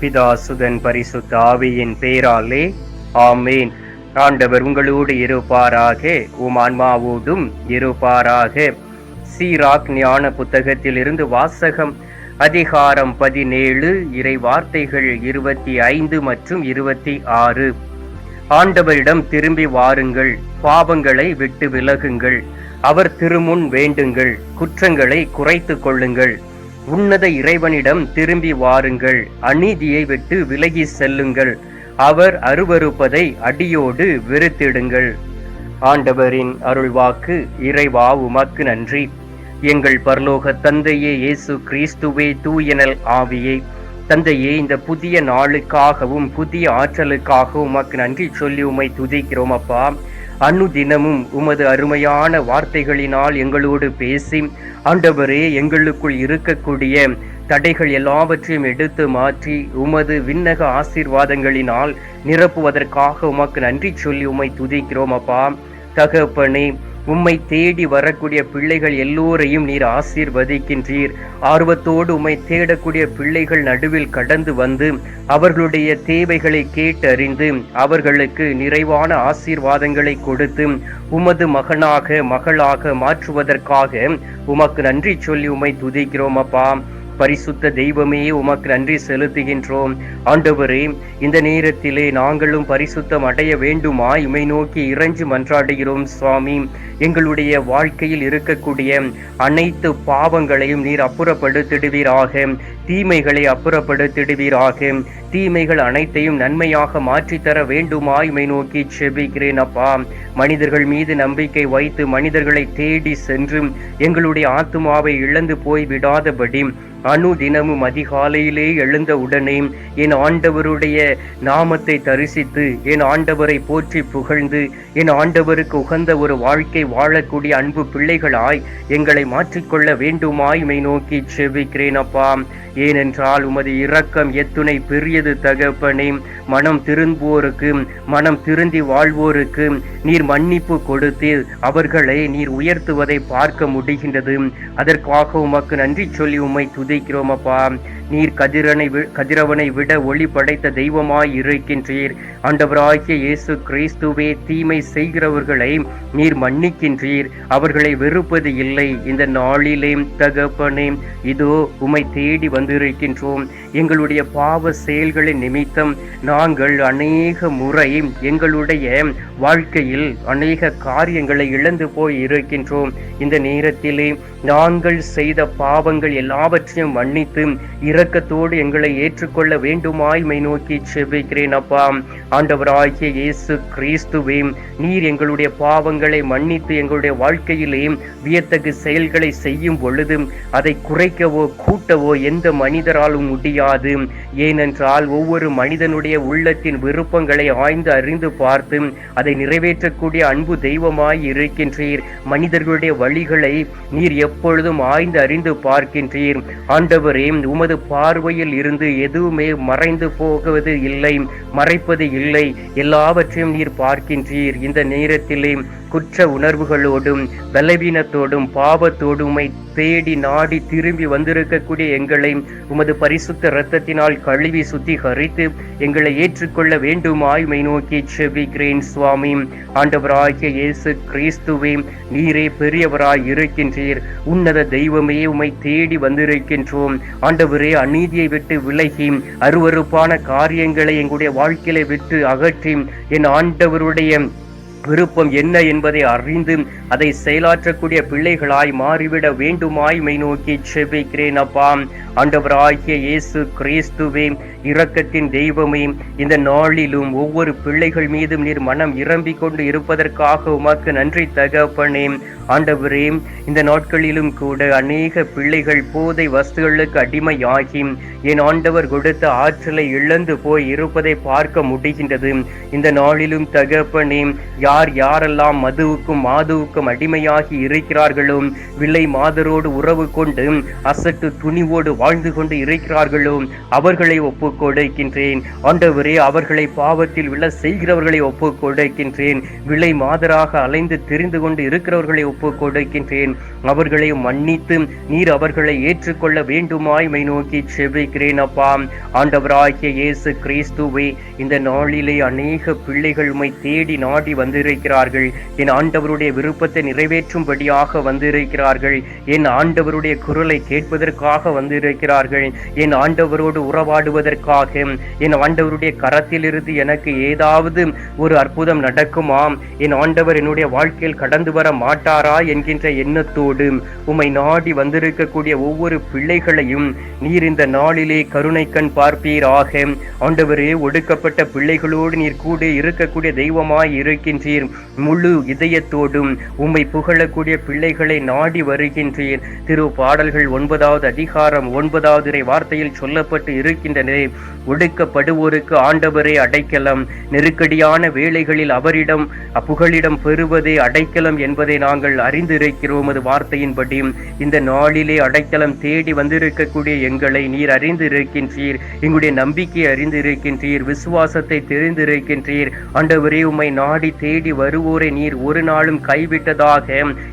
பிதாசுதன் பரிசுத்த ஆவியின் பேராலே. ஆமேன். ஆண்டவர் உங்களோடு இருப்பாராக. உம் ஆன்மாவோடும் இருப்பாராக. சீராக் ஞான புத்தகத்திலிருந்து வாசகம் அதிகாரம் பதினேழு இறை வார்த்தைகள் இருபத்தி ஐந்து மற்றும் இருபத்தி ஆறு. ஆண்டவரிடம் திரும்பி வாருங்கள். பாவங்களை விட்டு விலகுங்கள். அவர் திருமுன் வேண்டுங்கள். குற்றங்களை குறைத்து கொள்ளுங்கள். உன்னத இறைவனிடம் திரும்பி வாருங்கள். அநீதியை விட்டு விலகி செல்லுங்கள். அவர் அருவருப்பதை அடியோடு வெறுத்திடுங்கள். ஆண்டவரின் அருள்வாக்கு இறைவா உமக்கு நன்றி. எங்கள் பரலோக தந்தையே இயேசு கிறிஸ்துவே தூயனல் ஆவியே. தந்தையே இந்த புதிய நாளுக்காகவும் புதிய ஆற்றலுக்காகவும் உமக்கு நன்றி சொல்லி உமை துதிக்கிறோம் அப்பா. அனுதினமும் உமது அருமையான வார்த்தைகளினால் எங்களோடு பேசி ஆண்டவரே எங்களுக்குள் இருக்கக்கூடிய தடைகள் எல்லாவற்றையும் எடுத்து மாற்றி உமது விண்ணக ஆசீர்வாதங்களினால் நிரப்புவதற்காக உமக்கு நன்றி சொல்லி உம்மை துதிக்கிறோம் அப்பா. தகப்பனே உம்மை தேடி வரக்கூடிய பிள்ளைகள் எல்லோரையும் நீர் ஆசீர்வதிக்கின்றீர். ஆர்வத்தோடு உம்மை தேடக்கூடிய பிள்ளைகள் நடுவில் கடந்து வந்து அவர்களுடைய தேவைகளை கேட்டறிந்து அவர்களுக்கு நிறைவான ஆசீர்வாதங்களை கொடுத்து உமது மகனாக மகளாக மாற்றுவதற்காக உமக்கு நன்றி சொல்லி உம்மை துதிக்கிறோம் அப்பா. பரிசுத்த தெய்வமே உமக்கு நன்றி செலுத்துகின்றோம். ஆண்டவரே இந்த நேரத்திலே நாங்களும் பரிசுத்தம் அடைய வேண்டுமா இமை நோக்கி இறைஞ்சு மன்றாடுகிறோம் சுவாமி. எங்களுடைய வாழ்க்கையில் இருக்கக்கூடிய அனைத்து பாவங்களையும் நீர் அப்புறப்படுத்திடுவீராக. தீமைகளை அப்புறப்படுத்திடுவீராக. தீமைகள் அனைத்தையும் நன்மையாக மாற்றித்தர வேண்டுமா இமை நோக்கி செபிக்கிறேன் அப்பா. மனிதர்கள் மீது நம்பிக்கை வைத்து மனிதர்களை தேடி சென்று எங்களுடைய ஆத்துமாவை இழந்து போய் விடாதபடி அணு தினமும் அதிகாலையிலே எழுந்த உடனே என் ஆண்டவருடைய நாமத்தை தரிசித்து என் ஆண்டவரை போற்றி புகழ்ந்து என் ஆண்டவருக்கு உகந்த ஒரு வாழ்க்கை வாழக்கூடிய அன்பு பிள்ளைகளாய் எங்களை மாற்றிக்கொள்ள வேண்டுமாய் மை நோக்கி செவிக்கிறேன் அப்பா. ஏனென்றால் உமது இரக்கம் எத்துணை பெரியது தகப்பனே. மனம் திரும்புவோருக்கு மனம் திருந்தி வாழ்வோருக்கு நீர் மன்னிப்பு கொடுத்து அவர்களை நீர் உயர்த்துவதை பார்க்க முடிகின்றது. அதற்காக உமக்கு நன்றி சொல்லி உம்மை துதிக்கிறோம் அப்பா. நீர் கதிரனை வி- கதிரவனை விட ஒளி படைத்த தெய்வமாய் இருக்கின்றீர். ஆண்டவராகிய இயேசு கிறிஸ்துவே தீமை செய்கிறவர்களை நீர் மன்னிக்கின்றீர். அவர்களை வெறுப்பது இல்லை. இந்த நாளிலே தகப்பனே இதோ உமை தேடி வந்திருக்கின்றோம். எங்களுடைய பாவ செயல்களின் நிமித்தம் நாங்கள் அநேக முறை எங்களுடைய வாழ்க்கையில் அநேக காரியங்களை இழந்து போய் இருக்கின்றோம். இந்த நேரத்திலே நாங்கள் செய்த பாவங்கள் எல்லாவற்றையும் மன்னித்து இரக்கத்தோடு எங்களை ஏற்றுக்கொள்ள வேண்டுமாய் மை நோக்கி செபிக்கிறேன் அப்பா. ஆண்டவராகிய இயேசு கிறிஸ்துவே நீர் எங்களுடைய பாவங்களை மன்னித்து எங்களுடைய வாழ்க்கையிலே வியத்தகு செயல்களை செய்யும் பொழுது அதை குறைக்கவோ கூட்டவோ எந்த மனிதராலும் முடியாது ஏனென்றால் ஒவ்வொரு மனிதனுடைய உள்ளத்தின் விருப்பங்களை ஆய்ந்து அறிந்து பார்த்து அதை நிறைவேற்றக்கூடிய அன்பு தெய்வமாய் இருக்கின்றீர். மனிதர்களுடைய வழிகளை நீர் எப்பொழுதும் ஆய்ந்து அறிந்து பார்க்கின்றீர். ஆண்டவரே உமது பார்வையில் இருந்து எதுவுமே மறைந்து போகுவது இல்லை மறைப்பது இல்லை. எல்லாவற்றையும் நீர் பார்க்கின்றீர். இந்த நேரத்திலே குற்ற உணர்வுகளோடும் பலவீனத்தோடும் பாவத்தோடும் உம்மை தேடி நாடி திரும்பி வந்திருக்கக்கூடிய எங்களை உமது பரிசுத்த இரத்தத்தினால் கழுவி சுத்திகரித்து எங்களை ஏற்றுக்கொள்ள வேண்டுமாய் மை நோக்கி செபிக்கிறேன் சுவாமி. ஆண்டவராகிய இயேசு கிறிஸ்துவே நீரே பெரியவராய் இருக்கின்றீர். உன்னத தெய்வமே உம்மை தேடி வந்திருக்கின்றோம். ஆண்டவரே அநீதியை விட்டு விலகி அருவருப்பான காரியங்களை எங்களுடைய வாழ்க்கையில விட்டு அகற்றி என் ஆண்டவருடைய விருப்பம் என்ன என்பதை அறிந்து அதை செயலாற்றக்கூடிய பிள்ளைகளாய் மாறிவிட வேண்டுமாய் மை நோக்கி செபிக்கிறேன் அப்பா. ஆண்டவராகிய இயேசு கிறிஸ்துவே இரக்கத்தின் தெய்வமே இந்த நாளிலும் ஒவ்வொரு பிள்ளைகள் மீதும் நீர் மனம் இறம்பிக் கொண்டு இருப்பதற்காக உமக்கு நன்றி தகப்பனே. ஆண்டவரே இந்த நாட்களிலும் கூட அநேக பிள்ளைகள் போதை வஸ்துகளுக்கு அடிமையாகி என் ஆண்டவர் கொடுத்த ஆற்றலை இழந்து போய் இருப்பதை பார்க்க முடிகின்றது. இந்த நாளிலும் தகப்பனே யார் யார் யாரெல்லாம் மதுவுக்கும் மாதுவுக்கும் அடிமையாகி இருக்கிறார்களோ விலை மாதரோடு உறவு கொண்டு அசட்டு துணிவோடு வாழ்ந்து கொண்டு இருக்கிறார்களோ அவர்களை ஒப்பு கொடுக்கின்றேன். ஆண்டவரே அவர்களை பாவத்தில் விழ செய்கிறவர்களை ஒப்பு கொடுக்கின்றேன். விலை மாதராக அலைந்து தெரிந்து கொண்டு இருக்கிறவர்களை ஒப்பு கொடுக்கின்றேன். அவர்களை மன்னித்து நீர் அவர்களை ஏற்றுக்கொள்ள வேண்டுமாய் மை நோக்கி செபிக்கிறேன் அப்பா. ஆண்டவராகிய இயேசு கிறிஸ்துவே இந்த நாளிலே அநேக பிள்ளைகள் உமை தேடி நாடி வந்திருக்கிறார்கள். என் ஆண்டவருடைய விருப்பத்தை நிறைவேற்றும்படியாக வந்திருக்கிறார்கள். என் ஆண்டவருடைய குரலை கேட்பதற்காக வந்திருக்கிறார்கள். என் ஆண்டவரோடு உறவாடுவதற்காக. என் ஆண்டவருடைய கரத்திலிருந்து எனக்கு ஏதாவது ஒரு அற்புதம் நடக்குமாம் என் ஆண்டவர் என்னுடைய வாழ்க்கையில் கடந்து வர மாட்டாரா என்கின்ற எண்ணத்தோடு உம்மை நாடி வந்திருக்கக்கூடிய ஒவ்வொரு பிள்ளைகளையும் நீர் இந்த நாளிலே கருணை கண் பார்ப்பீராக. ஆண்டவரே ஒடுக்கப்பட்ட பிள்ளைகளோடு நீர் கூட இருக்கக்கூடிய தெய்வமாய் இருக்கின்றீர். வருகின்றீர் முழு இதயத்தோடும் உம்மை புகழக்கூடிய பிள்ளைகளை நாடி வருகின்றீர் திரு பாடல்கள் ஒன்பதாவது அதிகாரம் ஒன்பதாவது இறை வார்த்தையில் சொல்லப்பட்டு இருக்கின்றன. ஒடுக்கப்படுவோருக்கு ஆண்டவரே அடைக்கலம். நெருக்கடியான வேளைகளில் அவரிடம் புகழிடம் பெறுவதே அடைக்கலம் என்பதை நாங்கள் அறிந்திருக்கிறோம். அது வார்த்தையின்படி இந்த நாளிலே அடைக்கலம் தேடி வந்திருக்கக்கூடிய எங்களை நீர் அறிந்திருக்கின்றீர். எங்களுடைய நம்பிக்கை அறிந்திருக்கின்றீர். விசுவாசத்தை தெரிந்திருக்கின்றீர். ஆண்டவரே உம்மை நாடி தேடி தேடி வருவோரை நீர் ஒரு நாளும் கைவிட்டதாக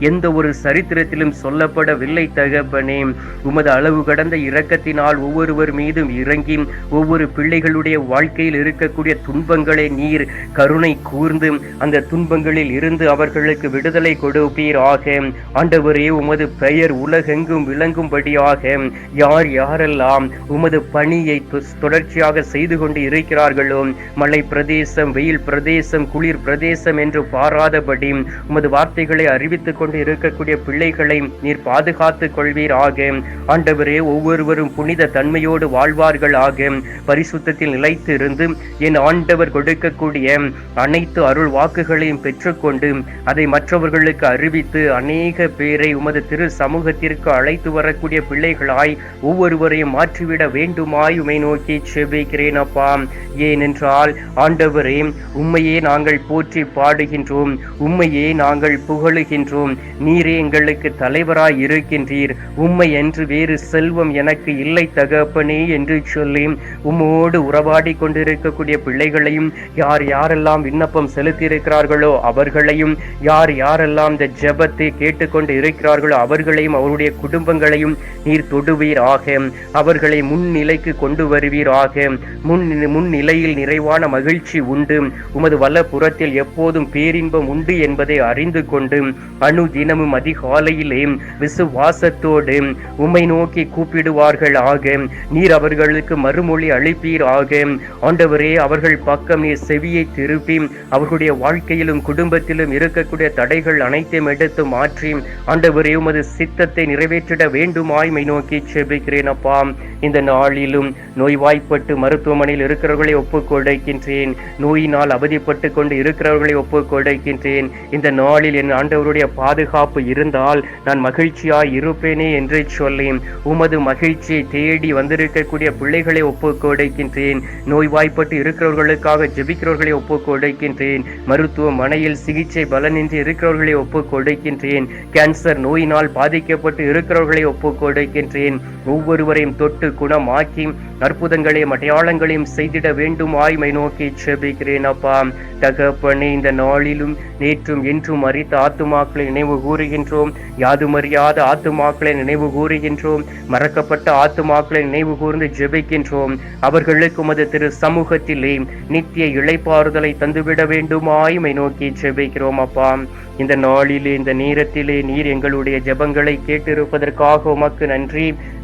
எந்த ஒரு சரித்திரத்திலும் சொல்லப்படவில்லை தகப்பனே. உமது அளவு கடந்த இரக்கத்தினால் ஒவ்வொருவர் மீதும் இறங்கி ஒவ்வொரு பிள்ளைகளுடைய வாழ்க்கையில் இருக்கக்கூடிய துன்பங்களை நீர் கருணை கூர்ந்து அந்த துன்பங்களில் இருந்து அவர்களுக்கு விடுதலை கொடுப்பீராக ஆண்டவரே உமது பெயர் உலகெங்கும் விளங்கும்படியாக யார் யாரெல்லாம் உமது பணியை தொடர்ச்சியாக செய்து கொண்டு இருக்கிறார்களோ மலை பிரதேசம் வெயில் பிரதேசம் குளிர் பிரதேசம் என்று பாராதபடி உமது வார்த்தைகளை அறிவித்துக் கொண்டு இருக்கக்கூடிய பிள்ளைகளை நீர் பாதுகாத்துக் கொள்வீராக. ஆண்டவரே ஒவ்வொருவரும் புனித தன்மையோடு வாழ்வார்கள் ஆக. பரிசுத்தத்தில் நிலைத்து இருந்து என் ஆண்டவர் கொடுக்கக்கூடிய அனைத்து அருள் வாக்குகளையும் பெற்றுக்கொண்டு அதை மற்றவர்களுக்கு அறிவித்து அநேக பேரை உமது திரு சமூகத்திற்கு அழைத்து வரக்கூடிய பிள்ளைகளாய் ஒவ்வொருவரையும் மாற்றிவிட வேண்டுமாய் உமை நோக்கி செபிக்கிறேன் அப்பா. ஏனென்றால் ஆண்டவரே உண்மையே நாங்கள் போற்றி பாடுகின்றோம். உம்மையே நாங்கள் புகழுகின்றோம். நீரே எங்களுக்கு தலைவராய் இருக்கின்றீர். உம்மை என்று வேறு செல்வம் எனக்கு இல்லை தகப்பனே என்று சொல்லி உம்மோடு உறவாடி கொண்டிருக்கக்கூடிய பிள்ளைகளையும் யார் யாரெல்லாம் விண்ணப்பம் செலுத்தியிருக்கிறார்களோ அவர்களையும் யார் யாரெல்லாம் இந்த ஜெபத்தை கேட்டுக்கொண்டு இருக்கிறார்களோ அவர்களையும் அவருடைய குடும்பங்களையும் நீர் தொடுவீராக. அவர்களை முன்னிலைக்கு கொண்டு வருவீராக. முன் முன்னிலையில் நிறைவான மகிழ்ச்சி உண்டு. உமது வலப்புறத்தில் எப்போதும் பேரின்பம் உண்டு என்பதை அறிந்து கொண்டு அணு தினமும் அதிகாலையிலே விசுவாசத்தோடு உம்மை நோக்கி கூப்பிடுவார்கள். ஆக நீர் அவர்களுக்கு மறுமொழி அளிப்பீர். ஆக ஆண்டவரே அவர்கள் பக்கம் நீர் செவியை திருப்பி அவர்களுடைய வாழ்க்கையிலும் குடும்பத்திலும் இருக்கக்கூடிய தடைகள் அனைத்தையும் எடுத்து மாற்றி ஆண்டவரே உமது சித்தத்தை நிறைவேற்றிட வேண்டுமாய் மை நோக்கி செபிக்கிறேன் அப்பா. இந்த நாளிலும் நோய்வாய்ப்பட்டு மருத்துவமனையில் இருக்கிறவர்களை ஒப்புக்கொடுக்கின்றேன். நோயினால் அவதிப்பட்டு கொண்டு இருக்கிறவர்களை ஒப்புக்கொடுக்கின்றேன். இந்த நாளில் என் ஆண்டவருடைய பாதுகாப்பு இருந்தால் நான் மகிழ்ச்சியாய் இருப்பேனே என்று சொல்லி உமது மகிழ்ச்சியை தேடி வந்திருக்கக்கூடிய பிள்ளைகளை ஒப்புக்கொடைக்கின்றேன். நோய்வாய்ப்பட்டு இருக்கிறவர்களுக்காக ஜெபிக்கிறவர்களை ஒப்புக்கொடுக்கின்றேன். மருத்துவமனையில் சிகிச்சை பலனின்றி இருக்கிறவர்களை ஒப்புக்கொடுக்கின்றேன். கேன்சர் நோயினால் பாதிக்கப்பட்டு இருக்கிறவர்களை ஒப்புக்கொடுக்கின்றேன். ஒவ்வொருவரையும் தொட்டு குணமாக்கி அற்புதங்களையும் அடையாளங்களையும் செய்திட வேண்டும் ஆய்மை நோக்கி செபிக்கிறேன் அப்பா. தகப்பனே இந்த நாளிலும் நேற்றும் என்றும் அறித்த ஆத்துமாக்களை நினைவு கூறுகின்றோம். யாதுமறியாத ஆத்துமாக்களை நினைவு கூறுகின்றோம். மறக்கப்பட்ட ஆத்துமாக்களை நினைவு கூர்ந்து ஜெபிக்கின்றோம். அவர்களுக்கு மது திரு சமூகத்திலே நித்திய இழைப்பாறுதலை தந்துவிட வேண்டும். ஆய்மை நோக்கி ஜெபிக்கிறோம் அப்பா. இந்த நாளிலே இந்த நேரத்திலே நீர் எங்களுடைய ஜெபங்களை கேட்டிருப்பதற்காக உமக்கு நன்றி.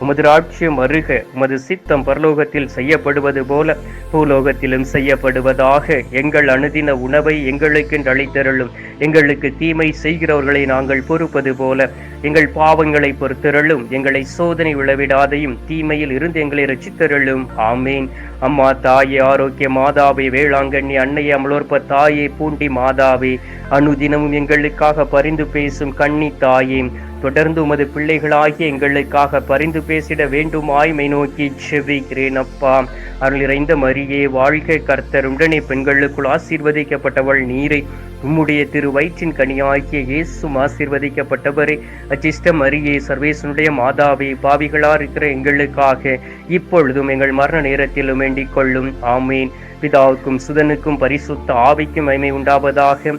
உமது ராட்சியம் அருக உமது சித்தம் பரலோகத்தில் செய்யப்படுவது போல பூலோகத்திலும் செய்யப்படுவதாக எங்கள் அனுதின உணவை எங்களுக்கென்று அளித்தருளும். எங்களுக்கு தீமை செய்கிறவர்களை நாங்கள் பொறுப்பது போல எங்கள் பாவங்களை பொறுத்தருளும். எங்களை சோதனை விழவிடாதையும் தீமையில் இருந்து எங்களை ரசித்தருளும் ஆமேன். அம்மா தாயே ஆரோக்கிய மாதாவே வேளாங்கண்ணி அன்னைய அமலோற்ப தாயே பூண்டி மாதாவே அனுதினமும் எங்களுக்காக பரிந்து பேசும் கண்ணி தாயே தொடர்ந்து உமது பிள்ளைகளாகிய எங்களுக்காக பரிந்து பேசிட வேண்டுமாய்மை நோக்கி செவிக்கிறேன் அப்பா அருள் நிறைந்த மரியே வாழ்க கர்த்தர். உடனே பெண்களுக்குள் ஆசீர்வதிக்கப்பட்டவள் நீரை. உம்முடைய திரு வயிற்றின் கனியாகிய இயேசும் ஆசீர்வதிக்கப்பட்டவரே. அச்சிஷ்ட மரியே சர்வேசனுடைய மாதாவே பாவிகளா இருக்கிற எங்களுக்காக இப்பொழுதும் எங்கள் மரண நேரத்திலும் வேண்டிக் கொள்ளும். ஆமேன். பிதாவுக்கும் சுதனுக்கும் பரிசுத்த ஆவிக்கும் மைமை உண்டாவதாக.